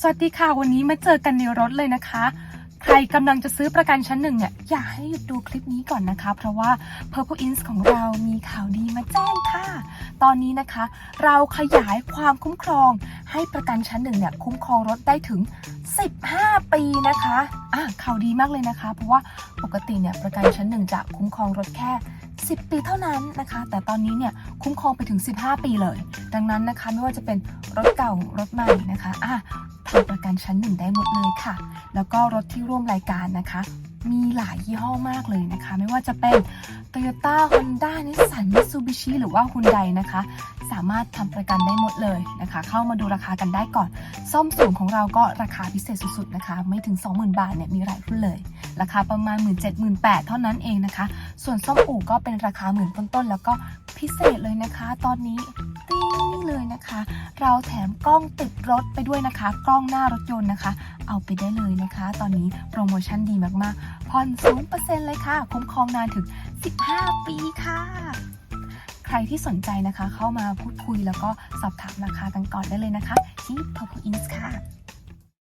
สวัสดีค่ะ วันนี้มาเจอกันในรถเลยนะคะ ใครกำลังจะซื้อประกันชั้นหนึ่งเนี่ยอยากให้หยุดดูคลิปนี้ก่อนนะคะ เพราะว่า Purple Ins ของเรามีข่าวดีมาแจ้งค่ะ ตอนนี้นะคะ เราขยายความคุ้มครองให้ประกันชั้นหนึ่งเนี่ยคุ้มครองรถได้ถึง15 ปีนะคะอะข่าวดีมากเลยนะคะ เพราะว่าปกติเนี่ยประกันชั้นหนึ่งจะคุ้มครองรถแค่ 10 ปีเท่านั้นนะคะ แต่ตอนนี้เนี่ยคุ้มครองไปถึง 15 ปีเลย ดังนั้นนะคะไม่ว่าจะเป็นรถเก่ารถใหม่นะคะอะทำประกันชั้นหนึ่งได้หมดเลยค่ะ แล้วก็รถที่ร่วมรายการนะคะมีหลายยี่ห้อมากเลยนะคะ ไม่ว่าจะเป็น Toyota Honda Nissan Mitsubishi หรือว่า Hyundai นะคะ สามารถทำประกันได้หมดเลยนะคะ เข้ามาดูราคากันได้ก่อน ซ่อมศูนย์ของเราก็ราคาพิเศษสุดๆนะคะ ไม่ถึง 20,000 บาทเนี่ยมีหลายรุ่นเลย ราคาประมาณ 1 7 0 0 0 0เท่านั้นเองนะคะ ส่วนซ่อมอู่ก็เป็นราคาหมื่นต้นๆแล้วก็พิเศษเลยนะคะ ตอนนี้ติ้งนี่เลยนะคะ เราแถมกล้องติดรถไปด้วยนะคะ กล้องหน้ารถยนต์นะคะ เอาไปได้เลยนะคะ ตอนนี้โปรโมชั่นดีมากๆผ่อน0%เลยค่ะ คุ้มครองนานถึง 15 ปีค่ะ รที่สนใจนะคะ เข้ามาพูดคุยแล้วก็สอบถามราคากันก่อนได้เลยนะคะ ที่ Purple Ins ค่ะ